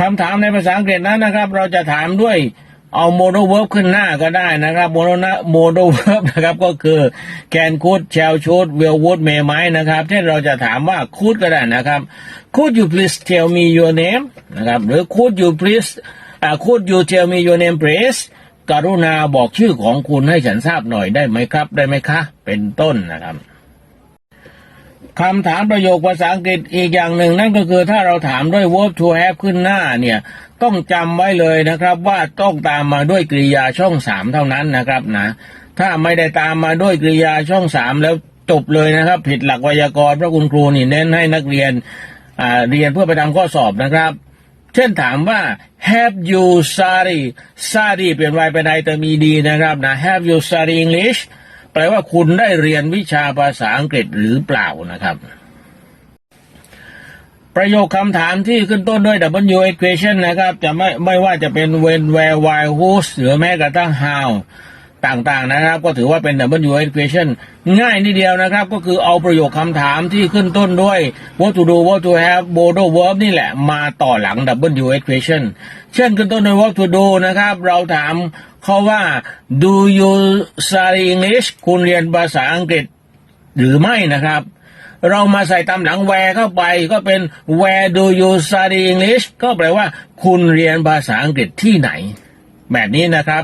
คำถามในภาษาอังกฤษนั้นนะครับ เราจะถามด้วยเอาโมโนเวิร์บขึ้นหน้าก็ได้นะครับโมโนนะโมโนเวิร์บนะครับก็คือแกนคูดแชลชูดเวลวูดเมย์ไม้นะครับเช่นเราจะถามว่าคูดก็ได้นะครับ could you please tell me your name นะครับหรือ could you please อ่า could you tell me your name please กรุณาบอกชื่อของคุณให้ฉันทราบหน่อยได้ไหมครับ ได้ไหมคะ เป็นต้นนะครับ คำถามประโยคภาษาอังกฤษอีกอย่างหนึ่งนั่นก็คือถ้าเราถามด้วย verb to have ขึ้นหน้าเนี่ย ต้องจำไว้เลยนะครับ ว่าต้องตามมาด้วยกริยาช่องสามเท่านั้นนะครับนะ ถ้าไม่ได้ตามมาด้วยกริยาช่องสามแล้วจบเลยนะครับ ผิดหลักไวยากรณ์เพราะคุณครูนี่เน้นให้นักเรียนเรียนเพื่อไปทำข้อสอบนะครับ เช่นถามว่า have you study study เปลี่ยน y เป็นแต่มีดีนะครับนะ have you study English แปลว่าคุณได้เรียนวิชาภาษาอังกฤษหรือเปล่านะครับ ประโยคคำถามที่ขึ้นต้นด้วย W equation นะครับ จะไม่ไม่ว่าจะเป็น when where why who หรือแม้กระทั่ง how ต่างๆนะครับ ก็ถือว่าเป็น W equation ง่ายนิดเดียวนะครับ ก็คือเอาประโยคคำถามที่ขึ้นต้นด้วย what to do what to have bodo verb นี่แหละมาต่อหลัง W equation เช่นขึ้นต้นด้วย what to do นะครับ เราถาม เขาว่า do you study English คุณเรียนภาษาอังกฤษหรือไม่นะครับ เรามาใส่ตามหลัง where เข้าไปก็เป็น where do you study English ก็แปลว่า คุณเรียนภาษาอังกฤษที่ไหน แบบนี้นะครับ